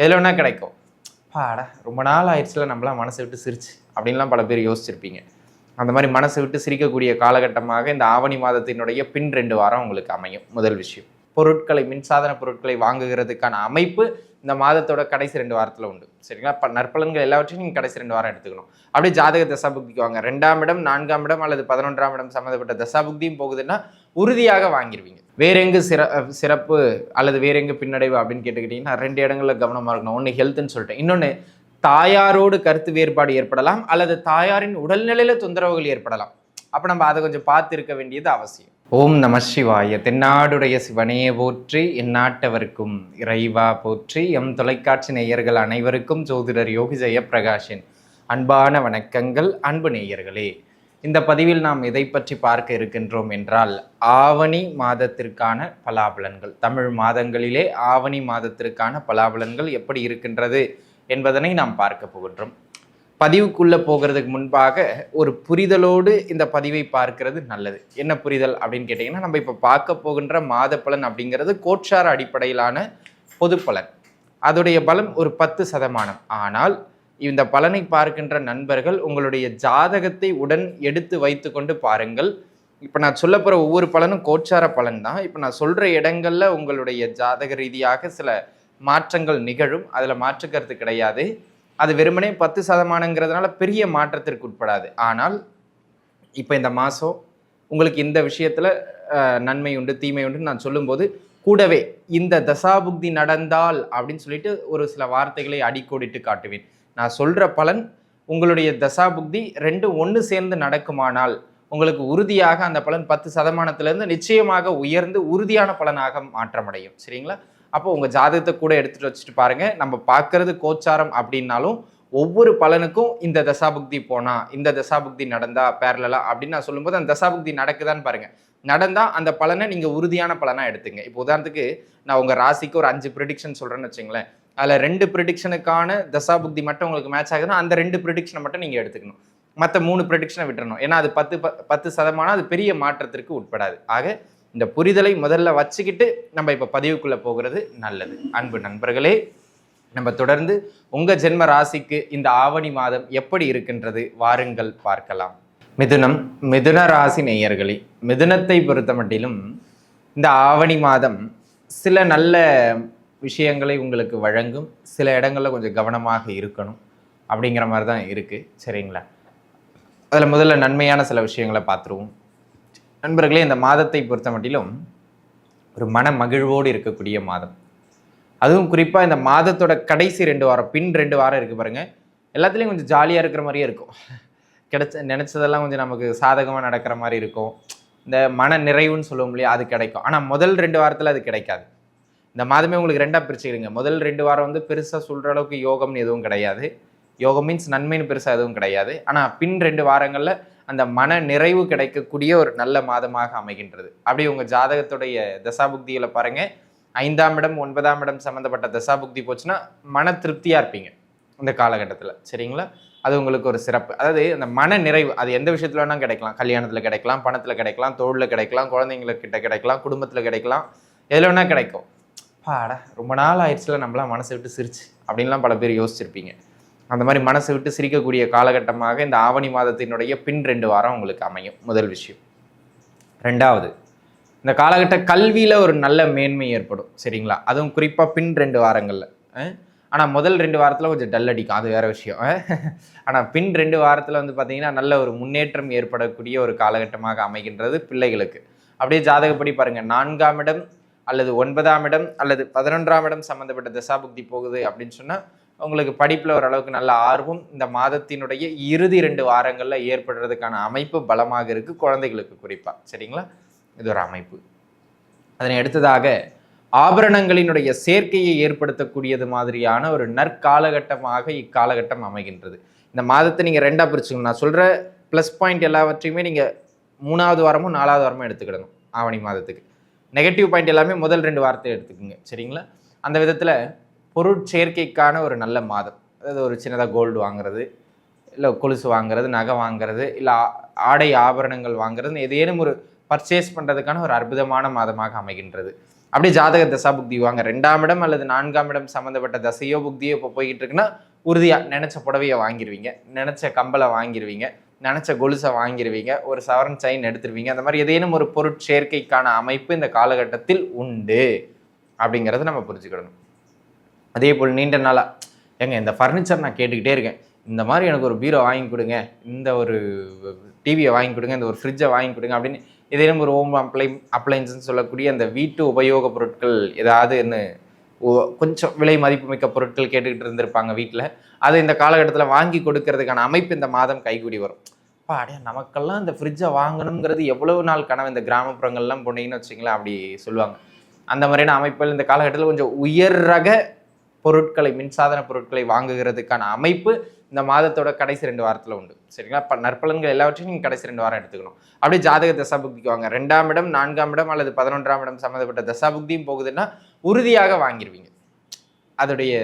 எதில் வேணால் கிடைக்கும். பாடா ரொம்ப நாள் ஆயிடுச்சுல நம்மளாம் மனசை விட்டு சிரிச்சு அப்படின்லாம் பல பேர் யோசிச்சிருப்பீங்க. அந்த மாதிரி மனசை விட்டு சிரிக்கக்கூடிய காலகட்டமாக இந்த ஆவணி மாதத்தினுடைய பின் ரெண்டு வாரம் உங்களுக்கு அமையும். முதல் விஷயம் பொருட்களை மின்சாதன பொருட்களை வாங்குகிறதுக்கான அமைப்பு இந்த மாதத்தோட கடைசி ரெண்டு வாரத்தில் உண்டு. சரிங்களா? இப்போ நற்பலன்கள் எல்லாவற்றையும் நீங்கள் கடைசி ரெண்டு வாரம் எடுத்துக்கணும். அப்படியே ஜாதக தசாபுக்திக்கு வாங்க. ரெண்டாம் இடம் நான்காம் இடம் அல்லது பதினொன்றாம் இடம் சம்மந்தப்பட்ட தசாபுக்தியும் போகுதுன்னா உறுதியாக வாங்கிடுவீங்க வேறெங்கு சிற சிறப்பு அல்லது வேறெங்கு பின்னடைவு அப்படின்னு கேட்டுக்கிட்டிங்கன்னா ரெண்டு இடங்களில் கவனமாக இருக்கணும். ஒன்று ஹெல்த்துன்னு சொல்லிட்டேன். இன்னொன்று தாயாரோடு கருத்து வேறுபாடு ஏற்படலாம் அல்லது தாயாரின் உடல்நிலையில் தொந்தரவுகள் ஏற்படலாம். அப்போ நம்ம அதை கொஞ்சம் பார்த்து இருக்க வேண்டியது அவசியம். ஓம் நம சிவாய. தென்னாடுடைய சிவனையே போற்றி எந்நாட்டவருக்கும் இறைவா போற்றி எம் தொலைக்காட்சி நேயர்கள் அனைவருக்கும் ஜோதிடர் யோகி ஜெயப்பிரகாஷின் அன்பான வணக்கங்கள். அன்பு நேயர்களே இந்த பதிவில் நாம் எதை பற்றி பார்க்க இருக்கின்றோம் என்றால் ஆவணி மாதத்திற்கான பலாபலன்கள். தமிழ் மாதங்களிலே ஆவணி மாதத்திற்கான பலாபலன்கள் எப்படி இருக்கின்றது என்பதனை நாம் பார்க்க போகின்றோம். பதிவுக்குள்ளே போகிறதுக்கு முன்பாக ஒரு புரிதலோடு இந்த பதிவை பார்க்கிறது நல்லது. என்ன புரிதல் அப்படின்னு கேட்டிங்கன்னா நம்ம இப்போ பார்க்க போகின்ற மாத பலன் அப்படிங்கிறது கோட்சார அடிப்படையிலான பொது பலன் அதோடைய பலம் ஒரு பத்து சதமானம். ஆனால் இந்த பலனை பார்க்கின்ற நண்பர்கள் உங்களுடைய ஜாதகத்தை உடன் எடுத்து வைத்துக்கொண்டு பாருங்கள். இப்போ நான் சொல்ல போகிற ஒவ்வொரு பலனும் கோச்சார பலன் தான் இப்போ நான் சொல்கிற இடங்களில் உங்களுடைய ஜாதக ரீதியாக சில மாற்றங்கள் நிகழும். அதில் மாற்றுக்கிறது கிடையாது. அது வெறுமனே பத்து சதமானங்கிறதுனால பெரிய மாற்றத்திற்கு உட்படாது. ஆனால் இப்போ இந்த மாதம் உங்களுக்கு இந்த விஷயத்தில் நன்மை உண்டு தீமை உண்டு நான் சொல்லும்போது கூடவே இந்த தசாபுக்தி நடந்தால் அப்படின்னு சொல்லிட்டு ஒரு சில வார்த்தைகளை அடிக்கோடிட்டு காட்டுவேன். நான் சொல்கிற பலன் உங்களுடைய தசாபுக்தி ரெண்டு ஒன்று சேர்ந்து நடக்குமானால் உங்களுக்கு உறுதியாக அந்த பலன் பத்து சதமானத்திலேருந்து நிச்சயமாக உயர்ந்து உறுதியான பலனாக மாற்றமடையும். சரிங்களா? அப்போ உங்கள் ஜாதகத்தை கூட எடுத்துகிட்டு வச்சுட்டு பாருங்கள் நம்ம பார்க்கறது கோச்சாரம் அப்படின்னாலும் ஒவ்வொரு பலனுக்கும் இந்த தசாபுக்தி போனால் இந்த தசாபுக்தி நடந்தா பேரலா அப்படின்னு நான் சொல்லும்போது அந்த தசாபுக்தி நடக்குதான்னு பாருங்கள் நடந்தால் அந்த பலனை நீங்கள் உறுதியான பலனாக எடுத்துங்க. இப்போ உதாரணத்துக்கு நான் உங்கள் ராசிக்கு ஒரு அஞ்சு ப்ரிடிக்ஷன் சொல்கிறேன்னு வச்சுங்களேன். அதில் ரெண்டு ப்ரிடிக்ஷனுக்கான தசாபுக்தி மட்டும் உங்களுக்கு மேட்ச் ஆகுதுன்னா அந்த ரெண்டு ப்ரிடிக்ஷனை மட்டும் நீங்கள் எடுத்துக்கணும். மற்ற மூணு ப்ரடிக்ஷனை விட்டுறணும். ஏன்னா அது பத்து ப- பத்து சதமானம் அது பெரிய மாற்றத்திற்கு உட்படாது. ஆக இந்த புரிதலை முதல்ல வச்சுக்கிட்டு நம்ம இப்போ பதிவுக்குள்ளே போகிறது நல்லது. அன்பு நண்பர்களே நம்ம தொடர்ந்து உங்கள் ஜென்ம ராசிக்கு இந்த ஆவணி மாதம் எப்படி இருக்கின்றது வாருங்கள் பார்க்கலாம். மிதுனம் மிதுன ராசி நேயர்களே மிதுனத்தை பொறுத்த மட்டிலும் இந்த ஆவணி மாதம் சில நல்ல விஷயங்களை உங்களுக்கு வழங்கும். சில இடங்களில் கொஞ்சம் கவனமாக இருக்கணும். அப்படிங்கிற மாதிரி தான் இருக்குது சரிங்களா? அதில் முதல்ல நன்மையான சில விஷயங்களை பார்த்துருவோம். நண்பர்களே இந்த மாதத்தை பொறுத்த மட்டிலும் ஒரு மன மகிழ்வோடு இருக்கக்கூடிய மாதம். அதுவும் குறிப்பாக இந்த மாதத்தோட கடைசி ரெண்டு வாரம் பின் ரெண்டு வாரம் இருக்குது பாருங்கள் எல்லாத்துலேயும் கொஞ்சம் ஜாலியாக இருக்கிற மாதிரியே இருக்கும். கிடைச்ச நினச்சதெல்லாம் கொஞ்சம் நமக்கு சாதகமாக நடக்கிற மாதிரி இருக்கும். இந்த மன நிறைவுன்னு சொல்லுவோம் இல்லையா? அது கிடைக்கும். ஆனால் முதல் ரெண்டு வாரத்தில் அது கிடைக்காது. இந்த மாதமே உங்களுக்கு ரெண்டாக பிரிச்சுக்கிடுங்க. முதல் ரெண்டு வாரம் வந்து பெருசாக சொல்கிற அளவுக்கு யோகம்னு எதுவும் கிடையாது. யோகம் மீன்ஸ் நன்மைன்னு பெருசாக எதுவும் கிடையாது. ஆனால் பின் ரெண்டு வாரங்களில் அந்த மன நிறைவு கிடைக்கக்கூடிய ஒரு நல்ல மாதமாக அமைகின்றது. அப்படி உங்கள் ஜாதகத்துடைய தசாபுக்தியில் பாருங்கள் ஐந்தாம் இடம் ஒன்பதாம் இடம் சம்மந்தப்பட்ட தசாபுக்தி போச்சுன்னா மன திருப்தியாக இருப்பீங்க இந்த காலகட்டத்தில். சரிங்களா? அது உங்களுக்கு ஒரு சிறப்பு. அதாவது அந்த மன நிறைவு அது எந்த விஷயத்துல வேணால் கிடைக்கலாம். கல்யாணத்தில் கிடைக்கலாம் பணத்தில் கிடைக்கலாம் தொழிலில் கிடைக்கலாம் குழந்தைங்களுக்கிட்ட கிடைக்கலாம் குடும்பத்தில் கிடைக்கலாம் எதில் வேணால் கிடைக்கும். பாடா ரொம்ப நாள் ஆயிடுச்சுல நம்மளாம் மனசை விட்டு சிரிச்சு அப்படின்லாம் பல பேர் யோசிச்சிருப்பீங்க. அந்த மாதிரி மனசை விட்டு சிரிக்கக்கூடிய காலகட்டமாக இந்த ஆவணி மாதத்தினுடைய பின் ரெண்டு வாரம் உங்களுக்கு அமையும். முதல் விஷயம். ரெண்டாவது இந்த காலகட்ட கல்வியில் ஒரு நல்ல மேன்மை ஏற்படும் சரிங்களா? அதுவும் குறிப்பாக பின் ரெண்டு வாரங்களில். ஆனால் முதல் ரெண்டு வாரத்தில் கொஞ்சம் டல் அடிக்கும் அது வேறு விஷயம். ஆனால் பின் ரெண்டு வாரத்தில் வந்து பார்த்தீங்கன்னா நல்ல ஒரு முன்னேற்றம் ஏற்படக்கூடிய ஒரு காலகட்டமாக அமைகின்றது பிள்ளைகளுக்கு. அப்படியே ஜாதகப்படி பாருங்கள் நான்காம் இடம் அல்லது ஒன்பதாம் இடம் அல்லது பதினொன்றாம் இடம் சம்மந்தப்பட்ட தசாபுக்தி போகுது அப்படின்னு சொன்னால் உங்களுக்கு படிப்பில் ஓரளவுக்கு நல்ல ஆர்வம் இந்த மாதத்தினுடைய இறுதி ரெண்டு வாரங்களில் ஏற்படுறதுக்கான அமைப்பு பலமாக இருக்குது குழந்தைகளுக்கு குறிப்பாக சரிங்களா? இது ஒரு அமைப்பு. அதனை அடுத்ததாக ஆபரணங்களினுடைய சேர்க்கையை ஏற்படுத்தக்கூடியது மாதிரியான ஒரு நற்காலகட்டமாக இக்காலகட்டம் அமைகின்றது. இந்த மாதத்தை நீங்கள் ரெண்டாக பிரிச்சுக்கணும். நான் சொல்கிற ப்ளஸ் பாயிண்ட் எல்லாவற்றையுமே நீங்கள் மூணாவது வாரமும் நாலாவது வாரமும் எடுத்துக்கிடணும் ஆவணி மாதத்துக்கு. நெகட்டிவ் பாயிண்ட் எல்லாமே முதல் ரெண்டு வார்த்தை எடுத்துக்கோங்க. சரிங்களா? அந்த விதத்தில் பொருட்சேர்க்கைக்கான ஒரு நல்ல மாதம். அதாவது ஒரு சின்னதாக கோல்டு வாங்குறது இல்லை கொலுசு வாங்குறது நகை வாங்குறது இல்லை ஆ- ஆடை ஆபரணங்கள் வாங்குறது ஏதேனும் ஒரு பர்ச்சேஸ் பண்ணுறதுக்கான ஒரு அற்புதமான மாதமாக அமைகின்றது. அப்படியே ஜாதக தசா புக்தி வாங்க. ரெண்டாம் இடம் அல்லது நான்காம் இடம் சம்மந்தப்பட்ட தசையோ புக்தியோ இப்போ போய்கிட்டு இருக்குன்னா உறுதியாக நினச்ச புடவையை வாங்கிடுவீங்க நினச்ச கம்பலை வாங்கிடுவீங்க நினச்ச கொலுசை வாங்கிடுவீங்க ஒரு சவரன் செயின் எடுத்துருவீங்க. அந்த மாதிரி ஏதேனும் ஒரு பொருட்சேர்க்கைக்கான அமைப்பு இந்த காலகட்டத்தில் உண்டு அப்படிங்கிறத நம்ம புரிஞ்சுக்கிடணும். அதே போல் நீண்ட நாளாக ஏங்க இந்த ஃபர்னிச்சர் நான் கேட்டுக்கிட்டே இருக்கேன். இந்த மாதிரி எனக்கு ஒரு பீரோ வாங்கி கொடுங்க இந்த ஒரு டிவியை வாங்கி கொடுங்க இந்த ஒரு ஃப்ரிட்ஜை வாங்கி கொடுங்க அப்படின்னு ஏதேனும் ஒரு ஹோம் அப்ளை அப்ளைன்ஸ்ன்னு சொல்லக்கூடிய அந்த வீட்டு உபயோக பொருட்கள் ஏதாவது என்ன கொஞ்சம் விலை மதிப்புமிக்க பொருட்கள் கேட்டுக்கிட்டு இருந்திருப்பாங்க வீட்டில் அதை இந்த காலகட்டத்தில் வாங்கி கொடுக்கறதுக்கான அமைப்பு இந்த மாதம் கைகூடி வரும். பாடியா நமக்கெல்லாம் இந்த ஃப்ரிட்ஜை வாங்கணுங்கிறது எவ்வளவு நாள் கனவு? இந்த கிராமப்புறங்கள்லாம் போனீங்கன்னு வச்சிங்களேன் அப்படி சொல்லுவாங்க. அந்த மாதிரியான அமைப்புகள் இந்த காலகட்டத்தில் கொஞ்சம் உயர் ரக பொருட்களை மின்சாதன பொருட்களை வாங்குகிறதுக்கான அமைப்பு இந்த மாதத்தோட கடைசி ரெண்டு வாரத்தில் உண்டு. சரிங்களா? இப்போ நற்பலன்கள் எல்லாவற்றையும் நீங்கள் கடைசி ரெண்டு வாரம் எடுத்துக்கணும். அப்படியே ஜாதக தசாபுக்திக்கு வாங்க. ரெண்டாம் இடம் நான்காம் இடம் அல்லது பதினொன்றாம் இடம் சம்மந்தப்பட்ட தசாபுக்தியும் போகுதுன்னா உறுதியாக வாங்கிடுவீங்க அதோடைய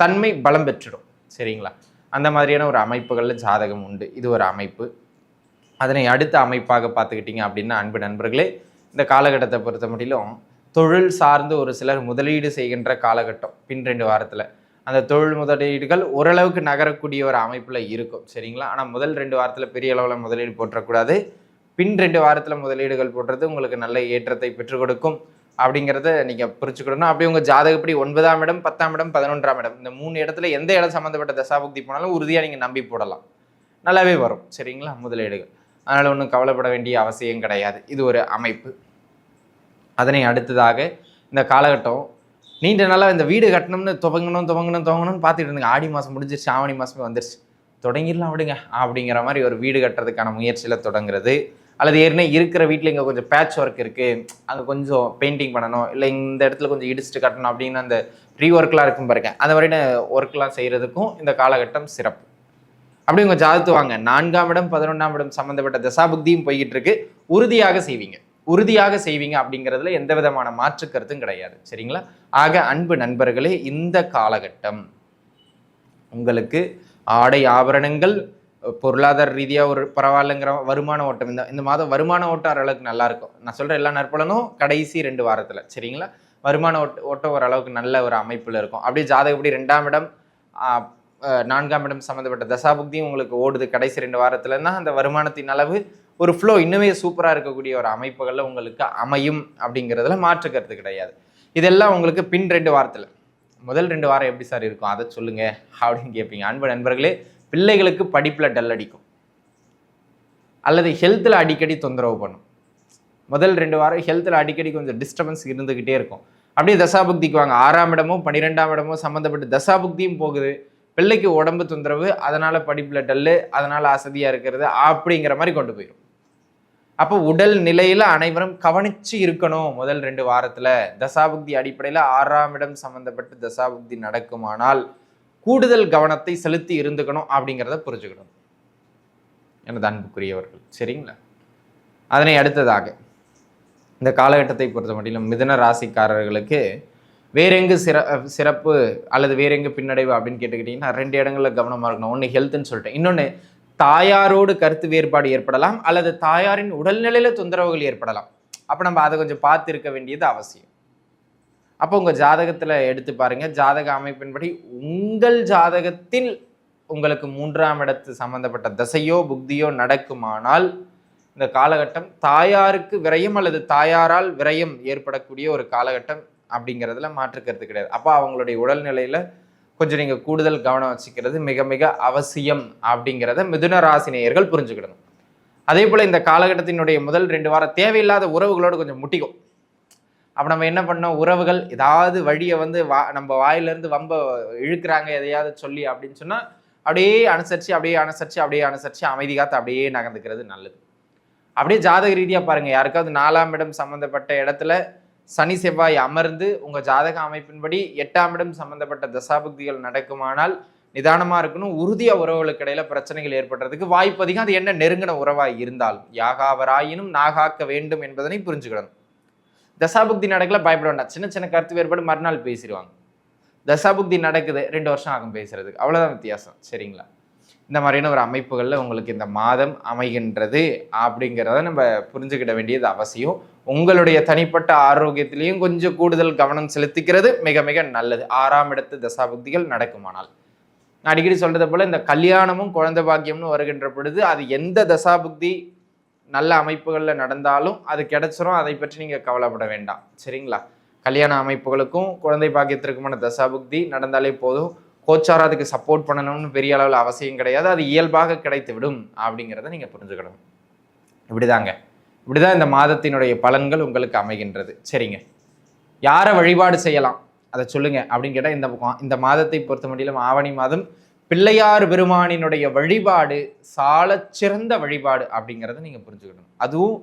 தன்மை பலம் பெற்றுடும். சரிங்களா? அந்த மாதிரியான ஒரு அமைப்புகளில் ஜாதகம் உண்டு. இது ஒரு அமைப்பு. அதனை அடுத்த அமைப்பாக பார்த்துக்கிட்டிங்க அப்படின்னா அன்பு நண்பர்களே இந்த காலகட்டத்தை பொறுத்த மட்டிலும் தொழில் சார்ந்து ஒரு சிலர் முதலீடு செய்கின்ற காலகட்டம் பின் ரெண்டு வாரத்தில். அந்த தொழில் முதலீடுகள் ஓரளவுக்கு நகரக்கூடிய ஒரு அமைப்பில் இருக்கும். சரிங்களா? ஆனால் முதல் ரெண்டு வாரத்தில் பெரிய அளவில் முதலீடு போட்டக்கூடாது பின் ரெண்டு வாரத்தில் முதலீடுகள் போடுறது உங்களுக்கு நல்ல ஏற்றத்தை பெற்றுக் கொடுக்கும். அப்படிங்கிறத நீங்கள் புரிச்சுக்கிடணும் அப்படி உங்கள் ஜாதகப்படி ஒன்பதாம் இடம் பத்தாம் இடம் பதினொன்றாம் இடம் இந்த மூணு இடத்துல எந்த இடம் சம்மந்தப்பட்ட தசாபுக்தி போனாலும் உறுதியாக நீங்கள் நம்பி போடலாம். நல்லாவே வரும். சரிங்களா? முதலீடுகள். அதனால் ஒன்றும் கவலைப்பட வேண்டிய அவசியம் கிடையாது. இது ஒரு அமைப்பு. அதனை அடுத்ததாக இந்த காலகட்டம் நீண்ட நாளாக இந்த வீடு கட்டணும்னு துவங்கணும் துவங்கணும் துவங்கணும்னு பார்த்துட்டு இருந்தேங்க. ஆடி மாதம் முடிஞ்சிருச்சு ஆவணி மாதமே வந்துருச்சு. தொடங்கிடலாம் விடுங்க. அப்படிங்கிற மாதிரி ஒரு வீடு கட்டுறதுக்கான முயற்சியில் தொடங்குறது. அல்லது ஏற்கனவே இருக்கிற வீட்டில் இங்கே கொஞ்சம் பேட்ச் ஒர்க் இருக்குது அங்கே கொஞ்சம் பெயிண்டிங் பண்ணணும். இல்லை இந்த இடத்துல கொஞ்சம் இடிச்சுட்டு கட்டணும் அப்படின்னு அந்த ரீ ஒர்க்லாம் இருக்கும் பாருங்க. அந்த மாதிரியான ஒர்க்லாம் செய்கிறதுக்கும் இந்த காலகட்டம் சிறப்பு. அப்படி உங்கள் ஜாதத்து வாங்க. நான்காம் இடம் பதினொன்றாம் இடம் சம்மந்தப்பட்ட தசாபுக்தியும் போய்கிட்டு இருக்கு உறுதியாக செய்வீங்க. உறுதியாக செய்வீங்க அப்படிங்கிறதுல எந்த விதமான மாற்று கருத்தும் கிடையாது. சரிங்களா? ஆக அன்பு நண்பர்களே இந்த காலகட்டம் உங்களுக்கு ஆடை ஆபரணங்கள் பொருளாதார ரீதியாக ஒரு பரவாயில்லைங்கிற வருமான ஓட்டம். இந்த இந்த மாதம் வருமான ஓட்டம் ஓரளவுக்கு நல்லாயிருக்கும் நான் சொல்கிற எல்லா நற்பலனும் கடைசி ரெண்டு வாரத்தில் சரிங்களா? வருமான ஓட்ட ஓட்டம் ஓரளவுக்கு நல்ல ஒரு அமைப்பில் இருக்கும். அப்படியே ஜாதகப்படி ரெண்டாம் இடம் நான்காம் இடம் சம்மந்தப்பட்ட தசாபுக்தியும் உங்களுக்கு ஓடுது கடைசி ரெண்டு வாரத்துலன்னா அந்த வருமானத்தின் அளவு ஒரு ஃப்ளோ இன்னுமே சூப்பராக இருக்கக்கூடிய ஒரு அமைப்புகளில் உங்களுக்கு அமையும் அப்படிங்கிறதுல மாற்று கருத்து கிடையாது. இதெல்லாம் உங்களுக்கு பின் ரெண்டு வாரத்தில். முதல் ரெண்டு வாரம் எப்படி சார் இருக்கும்? அதை சொல்லுங்கள் அப்படின்னு கேட்பீங்க அன்பு நண்பர்களே பிள்ளைகளுக்கு படிப்பில் டல் அடிக்கும். அல்லது ஹெல்த்தில் அடிக்கடி தொந்தரவு பண்ணும். முதல் ரெண்டு வாரம் ஹெல்த்தில் அடிக்கடி கொஞ்சம் டிஸ்டர்பன்ஸ் இருந்துக்கிட்டே இருக்கும். அப்படியே தசாபுக்திக்கு வாங்க. ஆறாம் இடமோ பன்னிரெண்டாம் இடமோ சம்மந்தப்பட்டு தசாபுக்தியும் போகுது. பிள்ளைக்கு உடம்பு தொந்தரவு அதனால் படிப்பில் டல்லு அதனால் அசதியாக இருக்கிறது அப்படிங்கிற மாதிரி கொண்டு போயிடும் அப்போ உடல் நிலையில் அனைவரும் கவனித்து இருக்கணும் முதல் ரெண்டு வாரத்தில். தசாபுக்தி அடிப்படையில் ஆறாம் இடம் சம்மந்தப்பட்டு தசாபுக்தி நடக்குமானால் கூடுதல் கவனத்தை செலுத்தி இருந்துக்கணும் அப்படிங்கிறத புரிஞ்சுக்கணும். எனது அன்புக்குரியவர்கள் சரிங்களா? அதனை அடுத்ததாக இந்த காலகட்டத்தை பொறுத்த மட்டிலும் மிதன ராசிக்காரர்களுக்கு வேறெங்கு சிற சிறப்பு அல்லது வேறெங்கு பின்னடைவு அப்படின்னு கேட்டுக்கிட்டிங்கன்னா ரெண்டு இடங்களில் கவனமாக இருக்கணும். ஒன்று ஹெல்த்துன்னு சொல்லிட்டேன். இன்னொன்று தாயாரோடு கருத்து வேறுபாடு ஏற்படலாம் அல்லது தாயாரின் உடல்நிலையில் தொந்தரவுகள் ஏற்படலாம். அப்போ நம்ம அதை கொஞ்சம் பார்த்து இருக்க வேண்டியது அவசியம். அப்போ உங்கள் ஜாதகத்தில் எடுத்து பாருங்கள் ஜாதக அமைப்பின்படி உங்கள் ஜாதகத்தில் உங்களுக்கு மூன்றாம் இடத்து சம்பந்தப்பட்ட தசையோ புக்தியோ நடக்குமானால் இந்த காலகட்டம் தாயாருக்கு விரயம் அல்லது தாயாரால் விரயம் ஏற்படக்கூடிய ஒரு காலகட்டம் அப்படிங்கிறதுல மாற்று கருத்து கிடையாது. அப்போ அவங்களுடைய உடல்நிலையில் கொஞ்சம் நீங்கள் கூடுதல் கவனம் வச்சுக்கிறது மிக மிக அவசியம் அப்படிங்கிறத மிதுன ராசினியர்கள் புரிஞ்சுக்கிடணும். அதே போல் இந்த காலகட்டத்தினுடைய முதல் ரெண்டு வாரம் தேவையில்லாத உறவுகளோடு கொஞ்சம் முட்டிக்கும். அப்போ நம்ம என்ன பண்ணோம்? உறவுகள் ஏதாவது வழியை வந்து வா நம்ம வாயிலிருந்து வம்ப இழுக்கிறாங்க எதையாவது சொல்லி அப்படின்னு சொன்னால் அப்படியே அனுசரித்து அப்படியே அனுசரித்து அப்படியே அனுசரித்து அமைதி காத்து அப்படியே நகர்ந்துக்கிறது நல்லது. அப்படியே ஜாதக ரீதியாக பாருங்கள் யாருக்காவது நாலாம் இடம் சம்மந்தப்பட்ட இடத்துல சனி செவ்வாய் அமர்ந்து உங்கள் ஜாதக அமைப்பின்படி எட்டாம் இடம் சம்மந்தப்பட்ட தசாபுக்திகள் நடக்குமானால் நிதானமாக இருக்கணும். உறுதியாக உறவுகளுக்கு இடையில பிரச்சனைகள் ஏற்படுறதுக்கு வாய்ப்பு அதிகம். அது என்ன? நெருங்கின உறவாக இருந்தால் யாகாவராயினும் நாகாக்க வேண்டும் என்பதனை புரிஞ்சுக்கிடணும் தசாபுக்தி நடக்கல பயப்பட வேண்டாம் சின்ன சின்ன கருத்து வேறுபாடு மறுநாள் பேசிடுவாங்க. தசாபுக்தி நடக்குது ரெண்டு வருஷம் ஆகும் பேசுறதுக்கு. அவ்வளோதான் வித்தியாசம் சரிங்களா? இந்த மாதிரியான ஒரு அமைப்புகளில் உங்களுக்கு இந்த மாதம் அமைகின்றது அப்படிங்கிறத நம்ம புரிஞ்சுக்கிட வேண்டியது அவசியம். உங்களுடைய தனிப்பட்ட ஆரோக்கியத்திலையும் கொஞ்சம் கூடுதல் கவனம் செலுத்திக்கிறது மிக மிக நல்லது. ஆறாம் இடத்து தசாபுக்திகள் நடக்குமானால். நான் அடிக்கடி சொல்கிறது போல இந்த கல்யாணமும் குழந்தை பாக்கியம்னு வருகின்ற பொழுது அது எந்த தசாபுக்தி நல்ல அமைப்புகளில் நடந்தாலும் அது கிடச்சிரும். அதை பற்றி நீங்கள் கவலைப்பட வேண்டாம். சரிங்களா? கல்யாண அமைப்புகளுக்கும் குழந்தை பாக்கியத்திற்குமான தசாபுக்தி நடந்தாலே போதும். கோச்சார் அதுக்கு சப்போர்ட் பண்ணணும்னு பெரிய அளவில் அவசியம் கிடையாது. அது இயல்பாக கிடைத்து விடும் அப்படிங்கிறத நீங்கள் புரிஞ்சுக்கணும். இப்படிதாங்க. இப்படிதான் இந்த மாதத்தினுடைய பலன்கள் உங்களுக்கு அமைகின்றது. சரிங்க. யாரை வழிபாடு செய்யலாம்? அதை சொல்லுங்க அப்படின்னு கேட்டால் இந்த பக்கம் இந்த மாதத்தை பொறுத்த முடியலும் ஆவணி மாதம் பிள்ளையார் பெருமானினுடைய வழிபாடு சாலச்சிறந்த வழிபாடு அப்படிங்கிறத நீங்கள் புரிஞ்சுக்கணும். அதுவும்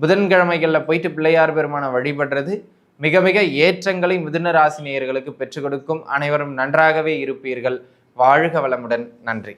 புதன்கிழமைகளில் போயிட்டு பிள்ளையார் பெருமானை வழிபடுறது மிக மிக ஏற்றங்களை மிதுன ராசினியர்களுக்கு பெற்றுக் கொடுக்கும். அனைவரும் நன்றாகவே இருப்பீர்கள். வாழ்க வளமுடன். நன்றி.